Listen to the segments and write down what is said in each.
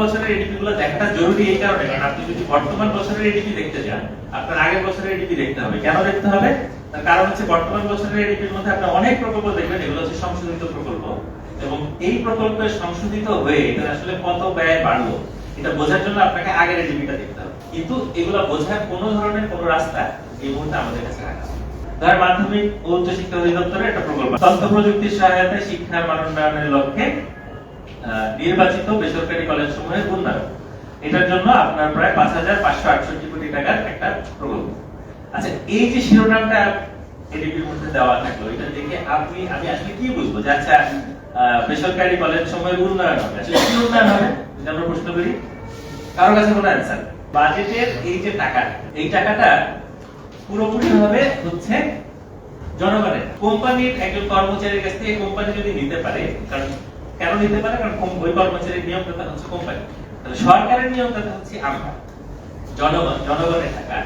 বছরের এডিপি গুলো দেখাটা জরুরি এই কারণে, কারণ আপনি যদি বর্তমান বছরের এডিপি দেখতে যান আপনার আগের বছরের এডিপি দেখতে হবে। কেন দেখতে হবে? তার কারণ হচ্ছে বর্তমান বছরের এডিপির মধ্যে আপনি অনেক প্রকল্প দেখবেন, এগুলো হচ্ছে সংশোধিত প্রকল্প। এবং এই প্রকল্পে সংশোধিত হয়ে এটা আসলে কত ব্যয় বাড়লো, এটা বোঝার জন্য আপনাকে আগের এডিপিটা দেখতে হবে। কিন্তু এগুলো বোঝার কোনো ধরনের কোনো রাস্তা এই মুহূর্তে আমাদের কাছে রাখা। ধর মাধ্যমিক ও উচ্চ শিক্ষা অধিদপ্তরের একটা প্রকল্প। তথ্য প্রযুক্তির সহায়তায় শিক্ষার মান উন্নয়নের লক্ষ্যে নির্বাচিত বেসরকারি কলেজ সমূহের উন্নয়ন। এটার জন্য আপনার প্রায় পাঁচ হাজার পাঁচশো আটষট্টি কোটি টাকার একটা প্রকল্প। আচ্ছা এই যে শিরোনামটা এডিপির মধ্যে দেওয়া থাকল, এটা দেখে আপনি আমি আসলে কি বুঝব যে আচ্ছা বেসরকারি কলেজ উন্নয়ন হবে? আসলে কি উন্নয়ন হবে? আমরা প্রশ্ন করি, কারও কাছে কোনো অ্যান্সার বাজেটের এই যে টাকা, এই টাকাটা পুরোপুরি ভাবে হচ্ছে জনগণের, কোম্পানির একজন কর্মচারীর কাছ থেকে কোম্পানি যদি নিতে পারে, কারণ কেন নিতে পারে? কারণ ওই কর্মচারীর নিয়মদাতা হচ্ছে কোম্পানি তাহলে সরকারের নিয়মদাতা হচ্ছে আমরা, জনগণ, জনগণের টাকা।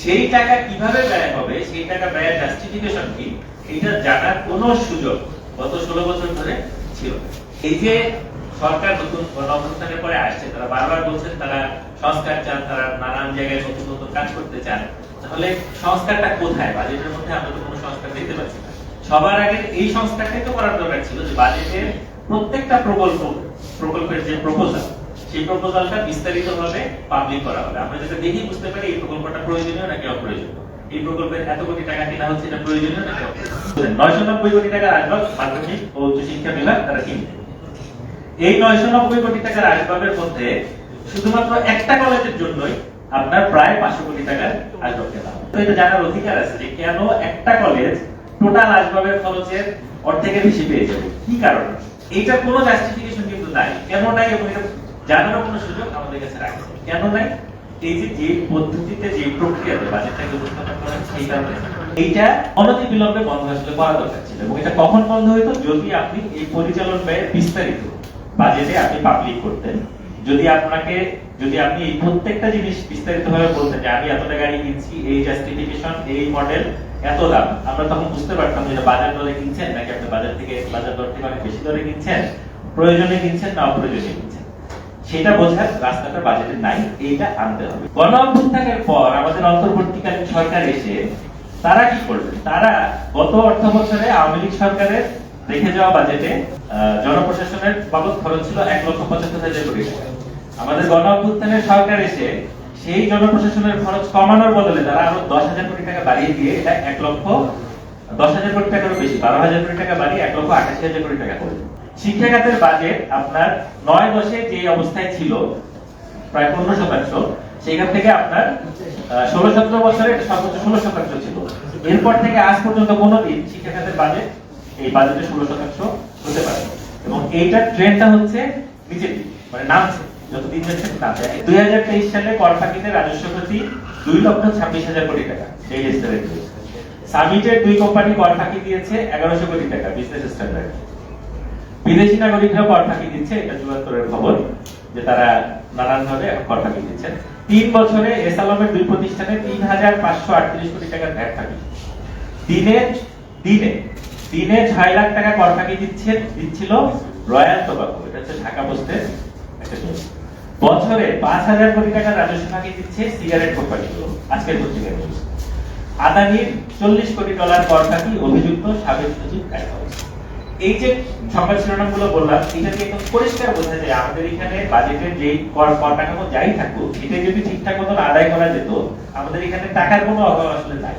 সেই টাকা কীভাবে ব্যয় হবে? সেই টাকা ব্যয়ের জাস্টিফিকেশন কি? এটা জানার কোনো সুযোগ গত ষোলো বছর ধরে ছিল এই যে সরকার নতুন গণঅভ্যুত্থানের পরে আসছে, তারা বারবার বলছেন তারা সংস্কার চান, তারা নানান জায়গায় নতুন নতুন কাজ করতে চান। তাহলে সংস্কারটা কোথায়? বাজেটের মধ্যে আমরা তো কোনো সংস্কার দেখতে পাচ্ছি না। সবার আগে এই সংস্কারটাই তো করার দরকার ছিল যে বাজেটের প্রত্যেকটা প্রকল্প, প্রকল্পের যে প্রপোজাল সেই প্রপোজালটা বিস্তারিত ভাবে পাবলিক করা হবে। আমরা যেটা দেখি, বুঝতে পারি, এই প্রকল্পটা প্রয়োজনীয় নাকি অপ্রয়োজনীয়? এই প্রকল্পের এত কোটি টাকা কিনা হচ্ছে, এটা প্রয়োজনীয় নাকি অপ্রয়োজনীয়? নয়শো নব্বই কোটি টাকার আসবাব মাধ্যমিক ও উচ্চ শিক্ষা বিভাগ তারা কিনবে। এই নয়শো নব্বই কোটি টাকার আসবাবের মধ্যে শুধুমাত্র একটা কলেজের জন্যই আপনার প্রায় পাঁচশো কোটি টাকার আসবাব কেনা। তো এটা জানার অধিকার আছে যে কেন একটা কলেজ টোটাল আসবাবের খরচের অর্ধেকের বেশি পেয়ে যাবে? কি কারণে? এইটা কোনো জাস্টিফিকেশন কিন্তু নাই। কেন নাই এবং এটা জানানোর কোনো সুযোগ আমাদের কাছে রাখে কেন নাই? এই যে যে পদ্ধতিতে, যে প্রক্রিয়াতে বাজেটটাকে উপস্থাপন করা সেই কারণে এইটা অনতি বিলম্বে বন্ধ আসলে করা দরকার ছিল এবং এটা কখন বন্ধ হইতো? যদি আপনি এই পরিচালন ব্যয়ের বিস্তারিত বাজেটে আপনি পাবলিক করতেন। যদি আপনাকে, যদি আপনি এই প্রত্যেকটা জিনিস বিস্তারিত ভাবে বলতেন যে আমি এতটা গাড়ি কিনছি, এই জাস্টিফিকেশন এই মডেল এত দাম, আমরা তখন বুঝতে পারতাম যে বাজার দরে কিনছেন নাকি আপনি বাজার থেকে বাজার দর থেকে অনেক বেশি দরে কিনছেন, প্রয়োজনে কিনছেন না অপ্রয়োজনে কিনছেন। সেটা বোঝার রাস্তাটা বাজেটে নাই, এইটা আনতে হবে। গণ অভ্যুত্থানের পর আমাদের অন্তর্বর্তীকালীন সরকার এসে, তারা কি করবে? তারা গত অর্থ বছরে আওয়ামী লীগ সরকারের রেখে যাওয়া বাজেটে জনপ্রশাসনের বাবদ খরচ ছিল এক লক্ষ পঁচাত্তর হাজার কোটি আমাদের গণ অভ্যুত্থানের সরকার এসে সেই জনপ্রশাসনের খরচ কমানোর বদলে তারা আরও দশ হাজার কোটি টাকা বাড়িয়ে দিয়ে এটা এক লক্ষ দশ হাজার কোটি টাকারও বেশি, বারো হাজার কোটি টাকা বাড়িয়ে এক লক্ষ আঠাশি হাজার কোটি টাকা করবে শিক্ষা খাতের বাজেট আপনার নয় দশে যে অবস্থায় ছিল, প্রায় পনেরো শতাংশ সেখান থেকে আপনার ষোলো সতেরো বছরে সর্বোচ্চ ষোলো শতাংশ ছিল। এরপর থেকে আজ পর্যন্ত কোনোদিন শিক্ষা খাতের বাজেট এই বাজেটে ষোলো শতাংশ হতে পারে। এবং এইটার ট্রেন্ডটা হচ্ছে নিচের দিকে মানে নামছে, যতদিন যাচ্ছে নামছে। দুই হাজার তেইশ সালে কর ফাঁকিতে রাজস্ব ক্ষতি দুই লক্ষ ছাব্বিশ হাজার কোটি টাকা এই রেজিস্টারের সামিটের দুই কোম্পানি কর ফাঁকি দিয়েছে এগারোশো কোটি টাকা বিজনেস স্ট্যান্ডার্ড বিদেশি নাগরিকরা কর ফাঁকি দিচ্ছে, এটা খবর, যে তারা নানান ভাবে কর ফাঁকি দিচ্ছেন তিন বছরে এসালমের দুই প্রতিষ্ঠানে তিন হাজার পাঁচশো আটত্রিশ কোটি টাকার ভ্যাট ফাঁকি। দিনে দিনে দিনে ছয় লাখ টাকা কর ফাঁকি দিচ্ছে, দিচ্ছিল রয়্যাল টোবাকো। এটা হচ্ছে ঢাকা পোস্টের একটা বছরে পাঁচ হাজার কোটি টাকার রাজস্ব ফাঁকি দিচ্ছে সিগারেট কোম্পানিগুলো, আজকের পত্রিকার নিউজ আদানির চল্লিশ কোটি ডলার কর ফাঁকি অভিযুক্ত সাবেক সচিব হয়েছে এই যে সংবাদ শিরোনামগুলো বললাম এটা দিয়ে একদম পরিষ্কার বোঝা যায়, আমাদের এখানে বাজেটের যে কর কর কাঠামো যাই থাকুক এটা যদি ঠিকঠাক মতন আদায় করা যেত, আমাদের এখানে টাকার কোনো অভাব আসলে নাই।